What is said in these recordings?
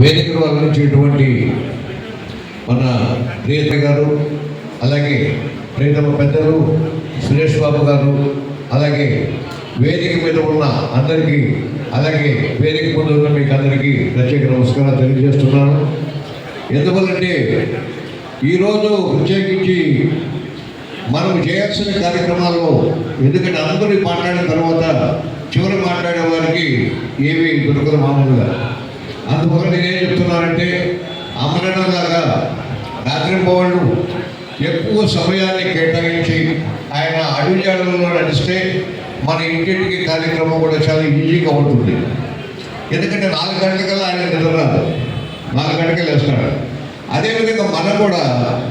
వేదికను అందించేటువంటి మన ప్రియత గారు అలాగే ప్రియతమ పెద్దలు సురేష్ బాబు గారు అలాగే వేదిక మీద ఉన్న అందరికీ అలాగే వేదిక ముందు ఉన్న మీకు అందరికీ ప్రత్యేక నమస్కారాలు తెలియజేస్తున్నాను. ఎందువల్లంటే ఈరోజు ప్రత్యేకించి మనం చేయాల్సిన కార్యక్రమాల్లో ఎందుకంటే అందరూ మాట్లాడిన తర్వాత చివరి మాట్లాడే వారికి ఏమీ దొరకదు మామూలుగా. అందువల్ల నేనేం చెప్తున్నానంటే అమరణలాగా రాత్రింబవళ్ళు ఎక్కువ సమయాన్ని కేటాయించి ఆయన అడుగుజాడల్లో నడిస్తే మన ఇంటింటికి కార్యక్రమం కూడా చాలా ఈజీగా ఉంటుంది. ఎందుకంటే నాలుగు గంటలకల్లా ఆయన నిద్ర రాదు నాలుగు గంటలకే లేస్తాడు. అదేవిధంగా మనం కూడా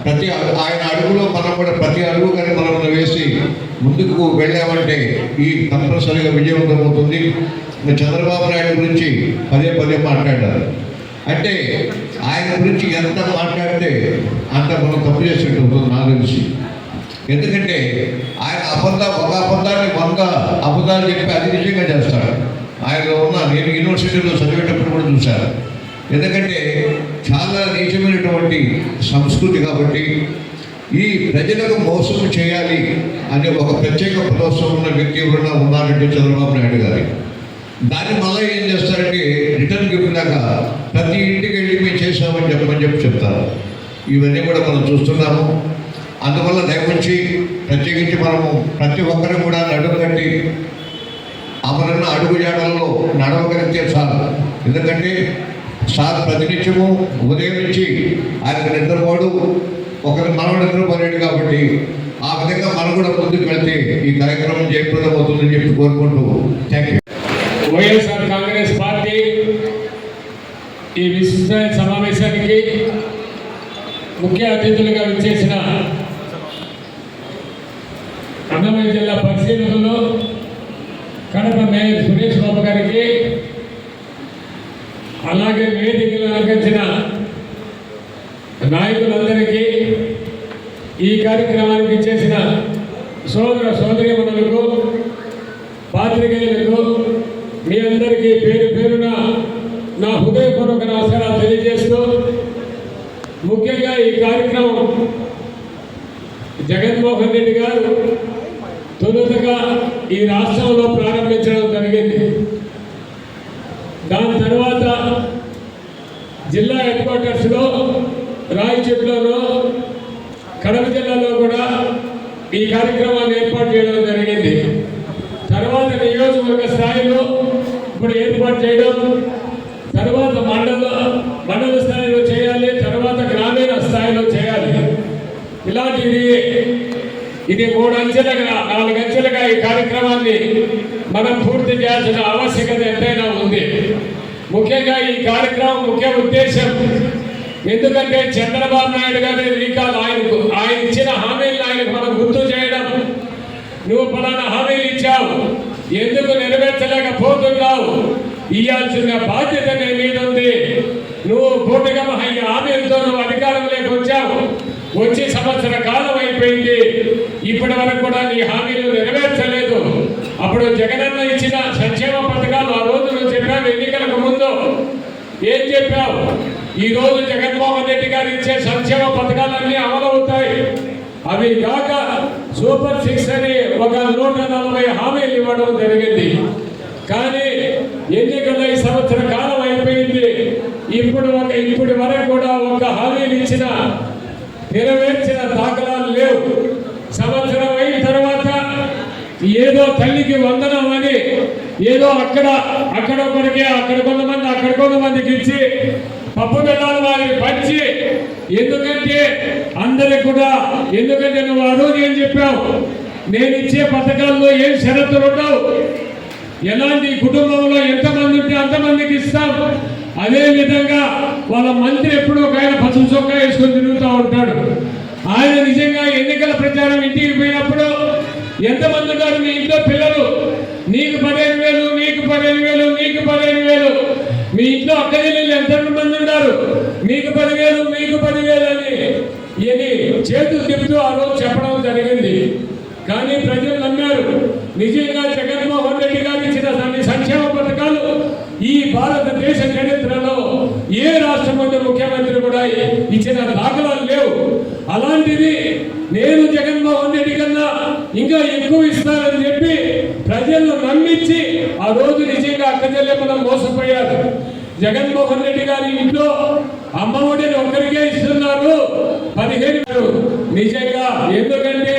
ప్రతి ఆయన అడుగులో మనం కూడా ప్రతి అడుగు కానీ మనం వేసి ముందుకు వెళ్ళామంటే ఈ కంపల్సరీగా విజయవంతం అవుతుంది చంద్రబాబు నాయుడు గురించి పదే పదే మాట్లాడారు. అంటే ఆయన గురించి ఎంత మాట్లాడితే అంత మనం తప్పు చేసినట్టు ఉంటుంది నాకు తెలిసి ఎందుకంటే ఆయన అబద్ధ ఒక అబద్ధాన్ని వంద అబద్ధాలు చెప్పి అది నిజంగా చేస్తాడు. ఆయన ఉన్న నేను యూనివర్సిటీలో చదివేటప్పుడు కూడా చూశాను. ఎందుకంటే చాలా నీచమైనటువంటి సంస్కృతి కాబట్టి ఈ ప్రజలకు మోసం చేయాలి అనే ఒక ప్రత్యేక ప్రోత్సాహం ఉన్న వ్యక్తి ఎవరైనా ఉన్నారంటే చంద్రబాబు నాయుడు గారి. దాన్ని మళ్ళీ ఏం చేస్తారంటే రిటర్న్ గిఫ్ట్ లాగా ప్రతి ఇంటికి వెళ్ళి మేము చేసామని చెప్పమని చెప్పి చెప్తారు. ఇవన్నీ కూడా మనం చూస్తున్నాము. అందువల్ల దయవచ్చి ప్రత్యేకించి మనము ప్రతి ఒక్కరిని కూడా నడుగట్టి కట్టి అమరన్న అడుగుజాడల్లో నడవగలిగితే చాలు. ఎందుకంటే సార్ ప్రతినిత్యము ఉదయం నుంచి ఆయనకు నిద్రపోడు. ఒకరి మనం నిద్రపోలేడు కాబట్టి ఆ విధంగా మనం కూడా ముందుకు వెళ్తే ఈ కార్యక్రమం జయప్రదం అవుతుందని చెప్పి కోరుకుంటూ thank you YSR Congress party ఈ విశిష్ట సమావేశానికి ముఖ్య అతిథులుగా విచ్చేసిన అన్నమయ్య జిల్లా పరిశీలనలో కడప మేయర్ సురేష్ బాబు గారికి వేదికలు అలంకరించిన నాయకులందరికీ ఈ కార్యక్రమానికి ఇచ్చేసిన సోదర సోదరీమణులకు పాత్రికేయులకు మీ అందరికీ పేరు పేరున నా హృదయపూర్వక నమస్కారాలు తెలియజేస్తూ ముఖ్యంగా ఈ కార్యక్రమం జగన్మోహన్ రెడ్డి గారు తొలుతగా ఈ రాష్ట్రంలో ప్రారంభించడం జరిగింది దాని తర్వాత జిల్లా హెడ్ క్వార్టర్స్లో రాయచోట్లలో కడప జిల్లాలో కూడా ఈ కార్యక్రమాన్ని ఏర్పాటు చేయడం జరిగింది. తర్వాత నియోజకవర్గ స్థాయిలో ఇప్పుడు ఏర్పాటు చేయడం తర్వాత మండల మండల స్థాయిలో చేయాలి తర్వాత గ్రామీణ స్థాయిలో చేయాలి. ఇలాంటిది ఇది మూడు అంచెలుగా నాలుగు అంచెలుగా ఈ కార్యక్రమాన్ని మనం పూర్తి చేయాల్సిన ఆవశ్యకత ఎంతైనా ఉంది. ముఖ్యంగా ఈ కార్యక్రమం ముఖ్య ఉద్దేశం ఎందుకంటే చంద్రబాబు నాయుడు గారి రీకాల్ ఆయనకు ఆయన ఇచ్చిన హామీలను ఆయనకు మనం గుర్తు చేయడం. నువ్వు ఫలానా హామీలు ఇచ్చావు. ఎందుకు నెరవేర్చలేకపోతున్నావు? ఇవ్వాల్సిన బాధ్యత నీ మీద ఉంది. నువ్వు పూర్తిగా ఈ హామీలతో నువ్వు అధికారంలోకి వచ్చావు. వచ్చి సంవత్సర కాలం అయిపోయింది. ఇప్పటి వరకు కూడా నీ హామీలు నెరవేర్చలేదు. అప్పుడు జగనన్న ఇచ్చిన సంక్షేమ పథకాలు ఆ రోజు నువ్వు చెప్పావు ఎన్నికలకు ముందు. ఏం చెప్పావు? ఈ రోజు జగన్మోహన్ రెడ్డి గారు ఇచ్చే సంక్షేమ పథకాలన్నీ అమలవుతాయి అవి కాక సూపర్ సిక్స్ అని ఒక నూట నలభై హామీలు ఇవ్వడం జరిగింది. కానీ ఎన్నికల ఈ సంవత్సర కాలం అయిపోయింది. ఇప్పుడు ఒక ఇప్పటి వరకు కూడా ఒక హామీలు ఇచ్చిన నెరవేర్చిన దాఖలాలు లేవు. సంవత్సరం అయిన తర్వాత ఏదో తల్లికి వందనం ఏదో అక్కడ అక్కడ ఒకరికి అక్కడ కొంతమంది అక్కడ కొంతమందికి ఇచ్చి పప్పు బెల్లాలు వారికి పంచి ఎందుకంటే అందరికి కూడా ఎందుకంటే నువ్వు ఆ నేను చెప్పావు? నేను ఇచ్చే పథకాల్లో ఏం షరతులు ఉండవు. ఎలాంటి కుటుంబంలో ఎంతమంది ఉంటే అంతమందికి ఇస్తాం. అదే విధంగా వాళ్ళ మంత్రి ఎప్పుడూ ఒక ఆయన పసుపు చొక్కా వేసుకొని తిరుగుతూ ఉంటాడు. ఆయన నిజంగా ఎన్నికల ప్రచారం ఇంటికి పోయినప్పుడు ఎంతమంది ఉన్నారు మీ ఇంట్లో పిల్లలు? నీకు పదే పదిహేను వేలు మీకు పదిహేను వేలు. మీ ఇంట్లో అక్క ఎంత మంది ఉన్నారు? మీకు పదివేలు మీకు పదివేలు అని ఇది చేతులు తిప్పుతూ ఆ రోజు చెప్పడం జరిగింది. కానీ ప్రజలు నమ్మారు. నిజంగా జగన్మోహన్ రెడ్డి గారు ఇచ్చిన అన్ని సంక్షేమ పథకాలు ఈ భారతదేశ చరిత్రలో ఏ రాష్ట్రం ముఖ్యమంత్రి కూడా ఇచ్చిన దాఖలాలు లేవు. అలాంటిది నేను జగన్మోహన్ రెడ్డి కన్నా ఇంకా ఎక్కువ ఇస్తానని చెప్పి ప్రజలను నమ్మించి ఆ రోజు నిజంగా అక్కచెల్లెమ్మల మోసపోయారు. జగన్మోహన్ రెడ్డి గారి ఇంట్లో అమ్మఒడిని ఒక్కరికే ఇస్తున్నారు. పదిహేను నిజంగా ఎందుకంటే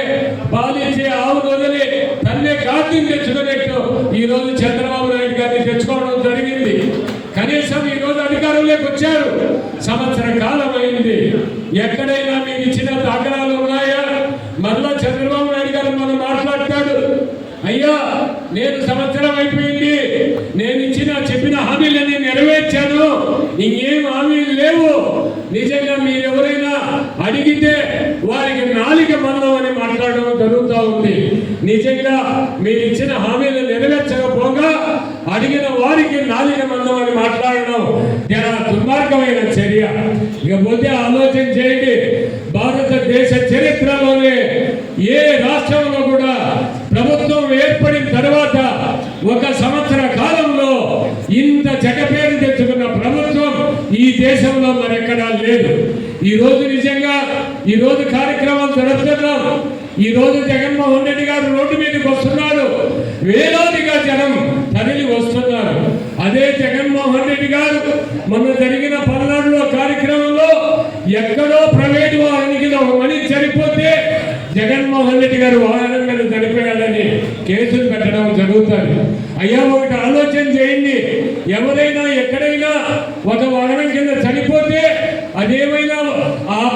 పాలిచ్చే ఆవు వదిలి తన్నే కార్తీని తెచ్చుకునేట్టు ఈ రోజు చంద్రబాబు నాయుడు గారిని తెచ్చుకోవడం జరిగింది. కనీసం ఈ రోజు అధికారంలోకి వచ్చారు. సంవత్సర కాలం అయింది. ఎక్కడైనా మీకు ఇచ్చిన దాఖలాలు ఉన్నాయా మళ్ళా చంద్రబాబు నాయుడు గారు మనం మాట్లాడతాడు అయ్యా నేను సంవత్సరం అయిపోయింది నేను ఇచ్చిన చెప్పిన హామీలన్నీ నెరవేర్చాను ఇంకేం హామీలు లేవు నిజంగా మీరు ఎవరైనా అడిగితే వారికి నాలిక మందం అని మాట్లాడడం జరుగుతూ ఉంది. నిజంగా మీరు ఇచ్చిన హామీలు నెరవేర్చకపోగా అడిగిన వారికి నాలిక మందం అని మాట్లాడడం చాలా దుర్మార్గమైన చర్య. ఇకపోతే ఆలోచన చేయండి. భారతదేశ చరిత్రలోనే ఏ రాష్ట్రంలో కూడా ప్రభుత్వం ఏర్పడిన తర్వాత ఒక సంవత్సర కాలంలో ఇంత జగపేరు తెచ్చుకున్న ప్రభుత్వం ఈ దేశంలో మరెక్కడా లేదు. ఈ రోజు నిజంగా ఈ రోజు కార్యక్రమం జరుపుతున్నాం ఈ రోజు జగన్మోహన్ రెడ్డి గారు రోడ్డు మీదకి వస్తున్నారు. వేలాదిగా జనం తరలి వస్తున్నారు. అదే జగన్మోహన్ రెడ్డి గారు మొన్న జరిగిన పల్నాడులో కార్యక్రమంలో ఎక్కడో ప్రైవేట్ వాహనానికి ఒక మనిషి చనిపోతే జగన్మోహన్ రెడ్డి గారు వాహనం మీద చనిపోయాడని కేసులు పెట్టడం జరుగుతుంది. అయ్యా ఒకటి ఆలోచన చేయండి. ఎవరైనా ఎక్కడైనా ఒక వాహనం కింద చనిపోతే అదేమైనా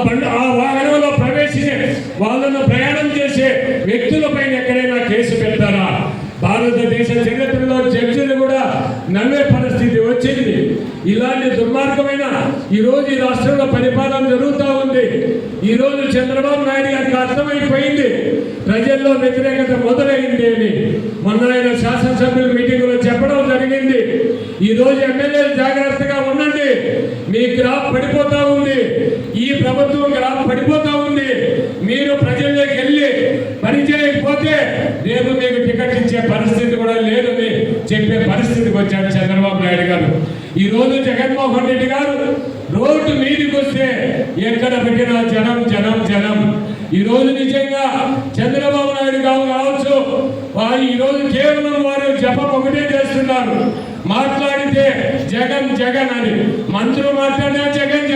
బండి ఆ వాహనంలో ప్రవేశించే వాళ్ళను ప్రయాణం చేసే వ్యక్తులపైన ఎక్కడైనా కేసు పెడతారా? భారతదేశ చరిత్రలో జడ్జిలు కూడా నవ్వే పరిస్థితి వచ్చింది. ఇలాంటి దుర్మార్గమైన ఈ రోజు ఈ రాష్ట్రంలో పరిపాలన జరుగుతూ ఉంది. ఈ రోజు చంద్రబాబు నాయుడు గారికి అర్థమైపోయింది. ప్రజల్లో వ్యతిరేకత మొదలైంది అని. మొన్న ఆయన శాసనసభ్యుల మీటింగ్లో చెప్పడం జరిగింది. ఈరోజు ఎమ్మెల్యేలు జాగ్రత్తగా ఉండండి. మీ గ్రాఫ్ పడిపోతూ ఉంది. ప్రభుత్వం గ్రాఫ్ పడిపోతా ఉంది. మీరు ప్రజల్లోకి వెళ్ళి పని చేయకపోతే రేపు మీకు టికెట్ ఇచ్చే పరిస్థితి కూడా లేదు చెప్పే పరిస్థితికి వచ్చాడు చంద్రబాబు నాయుడు గారు. ఈ రోజు జగన్మోహన్ రెడ్డి గారు రోడ్డు మీదకి వస్తే ఎక్కడ పెట్టినా జనం జనం జనం. ఈ రోజు నిజంగా చంద్రబాబు నాయుడు గారు కావచ్చు వారు ఈ రోజు కేవలం వారు జపం ఒకటే చేస్తున్నారు. మాట్లాడితే జగన్ జగన్ అని. మంత్రులు మాట్లాడినా జగన్ జగన్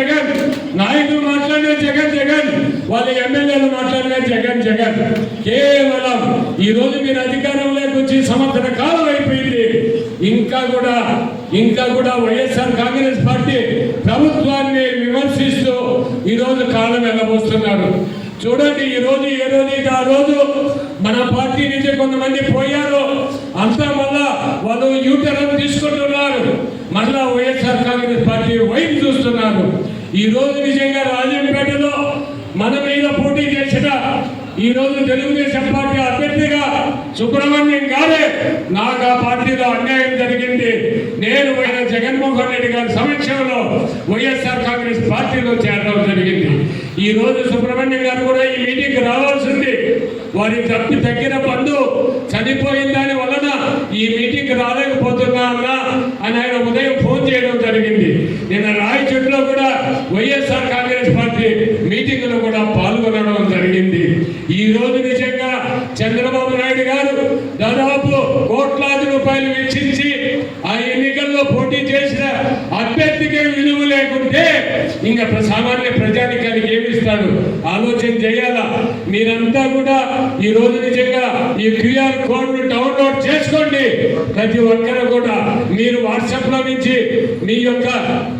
నాయకులు మాట్లాడే జగన్ జగన్. వాళ్ళ ఎమ్మెల్యేలు మాట్లాడే జగన్ జగన్. కేవలం ఈ రోజు మీరు అధికారంలోకి వచ్చి సంవత్సర కాలం అయిపోయింది. ఇంకా కూడా ఇంకా కూడా వైఎస్ఆర్ కాంగ్రెస్ పార్టీ ప్రభుత్వాన్ని విమర్శిస్తూ ఈరోజు కాలం వెళ్ళబోస్తున్నారు చూడండి ఈ రోజు ఏ రోజు ఆ రోజు మన పార్టీ నుంచి కొంతమంది పోయారు. అంతా మళ్ళా వాళ్ళు యూటర్న్ తీసుకుంటున్నారు. మళ్ళా వైఎస్ఆర్ కాంగ్రెస్ పార్టీ వైపు చూస్తున్నారు. ఈరోజు నిజంగా రాజంపేటలో మన మీద పోటీ చేసిన ఈ రోజు తెలుగుదేశం పార్టీ అభ్యర్థిగా సుబ్రహ్మణ్యం గారే నాకు ఆ పార్టీలో అన్యాయం జరిగింది. నేను ఆయన జగన్మోహన్ రెడ్డి గారి సమక్షంలో వైఎస్ఆర్ కాంగ్రెస్ పార్టీలో చేరడం జరిగింది. ఈ రోజు సుబ్రహ్మణ్యం గారు కూడా ఈ మీటింగ్కి రావాల్సింది. వారి తప్పి తగ్గిన పండు చనిపోయిన దాని వలన ఈ మీటింగ్కి రాలేకపోతున్నా అని ఆయన ఉదయం చేయడం జరిగింది. నిన్న రాయచోట్లో కూడా వైఎస్ఆర్ కాంగ్రెస్ పార్టీ మీటింగ్లో కూడా పాల్గొనడం జరిగింది. ఈ రోజు నిజంగా చంద్రబాబు నాయుడు గారు దాదాపు కోట్లాది రూపాయలు వెచ్చించి ఆ ఎన్నికల్లో పోటీ చేసిన అభ్యర్థికి విలువ లేకుంటే ఇంకా ప్ర- సామాన్య ప్రజానికానికి ఏమిస్తాడు ఆలోచన చేయాలా? మీరంతా కూడా ఈ రోజు నిజంగా ఈ క్యూఆర్ కోడ్ను డౌన్లోడ్ చేసుకోండి. ప్రతి ఒక్కరు కూడా మీరు వాట్సాప్లో నుంచి మీ యొక్క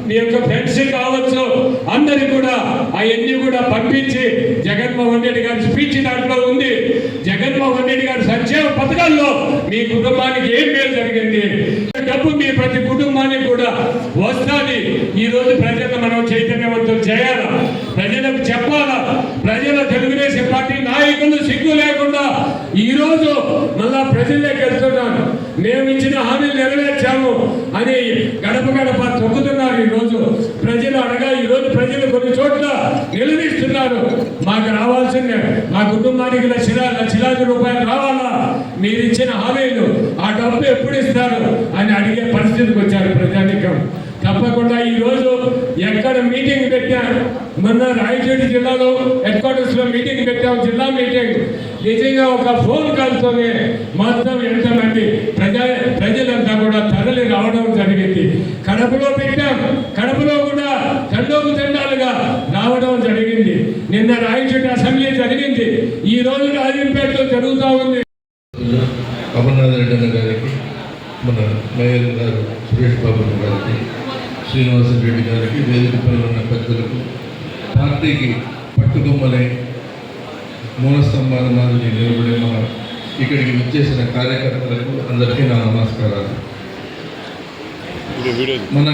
మీ యొక్క ఫ్రెండ్స్ కావచ్చు అందరి కూడా అవన్నీ కూడా పంపించి జగన్మోహన్ రెడ్డి గారి స్పీచ్ దాంట్లో ఉంది. జగన్మోహన్ రెడ్డి గారి సంక్షేమ పథకాల్లో మీ కుటుంబానికి ఏం మేలు జరిగింది? డబ్బు మీ ప్రతి కుటుంబానికి కూడా వస్తుంది. ఈ రోజు ప్రజలను మనం చైతన్యవంతం చేయాలా? ప్రజలకు చెప్పాలా? ప్రజల తెలుగుదేశం పార్టీ నాయకులు సిగ్గు లేకుండా ఈరోజు రోజు మళ్ళా ప్రజల్లోకి వెళ్తున్నాను మేము ఇచ్చిన హామీలు నెరవేర్చాము అని గడప గడప తొక్కుతున్నారు ఈ రోజు ప్రజలు అనగా ఈ రోజు ప్రజలు కొన్ని చోట్ల నిలదీస్తున్నారు. మాకు రావాల్సిన మా కుటుంబానికి లక్షల లక్షలాది రూపాయలు రావాలా? మీరు ఇచ్చిన హామీలు ఆ డబ్బు ఎప్పుడు ఇస్తారు అని అడిగే పరిస్థితికి వచ్చారు ప్రజానికం. తప్పకుండా ఈ రోజు ఎక్కడ మీటింగ్ పెట్టా మొన్న రాయచూడి జిల్లాలో హెడ్ క్వార్టర్స్లో మీటింగ్ పెట్టాం జిల్లా మీటింగ్. నిజంగా ఒక ఫోన్ కాల్తోనే మొత్తం ఎంతమంది ప్రజా ప్రజలంతా కూడా తరలి రావడం జరిగింది. కడపలో పెట్టాం. కడపలో కూడా తండోపు తండాలుగా రావడం జరిగింది. నిన్న రాయచోటి అసెంబ్లీ జరిగింది. ఈ రోజు రాజంపేటలో జరుగుతూ ఉంది. అమర్నాథ్ రెడ్డి గారికి మన మేయర్ గారు సురేష్ బాబు గారికి శ్రీనివాసరెడ్డి గారికి వేదికపై ఉన్న పెద్దలకు పార్టీకి పట్టుకొమ్మలే మూలస్తంభాల మాదిరి నిలబడిన మన ఇక్కడికి విచ్చేసిన కార్యకర్తలకు అందరికీ నా నమస్కారాలు. మన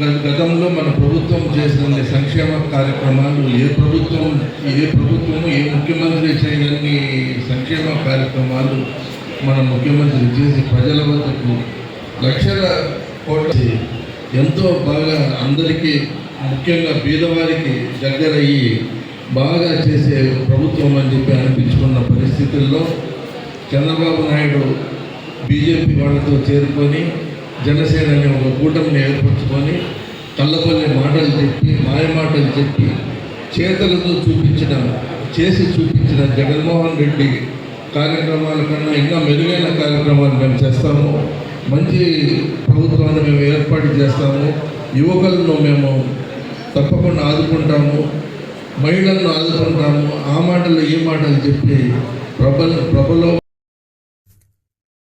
గత- గతంలో మన ప్రభుత్వం చేసిన సంక్షేమ కార్యక్రమాలు ఏ ప్రభుత్వం ఏ ప్రభుత్వం ఏ ముఖ్యమంత్రి చేయని సంక్షేమ కార్యక్రమాలు మన ముఖ్యమంత్రి చేసి ప్రజల వద్దకు లక్షల కోట్ల ఎంతో బాగా అందరికీ ముఖ్యంగా పేదవారికి దగ్గరయ్యి బాగా చేసే ప్రభుత్వం అని చెప్పి అనిపించుకున్న పరిస్థితుల్లో చంద్రబాబు నాయుడు బీజేపీ వాళ్ళతో చేరుకొని జనసేన అనే ఒక కూటమిని ఏర్పరచుకొని కళ్ళపల్లి మాటలు చెప్పి మాయ మాటలు చెప్పి చేతలతో చూపించిన చేసి చూపించిన జగన్మోహన్ రెడ్డి కార్యక్రమాల కన్నా ఇంకా మెరుగైన కార్యక్రమాలు మేము చేస్తాము. మంచి ప్రభుత్వాన్ని మేము ఏర్పాటు చేస్తాము. యువకులను మేము తప్పకుండా ఆదుకుంటాము. మహిళలను ఆదుకుంటాము ఆ మాటలు ఏ మాటలు చెప్పి ప్రబల ప్రభలో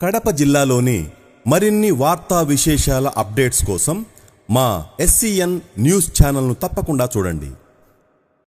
కడప జిల్లాలోని మరిన్ని వార్తా విశేషాల అప్డేట్స్ కోసం మా ఎస్సీఎన్ న్యూస్ ఛానల్ను తప్పకుండా చూడండి.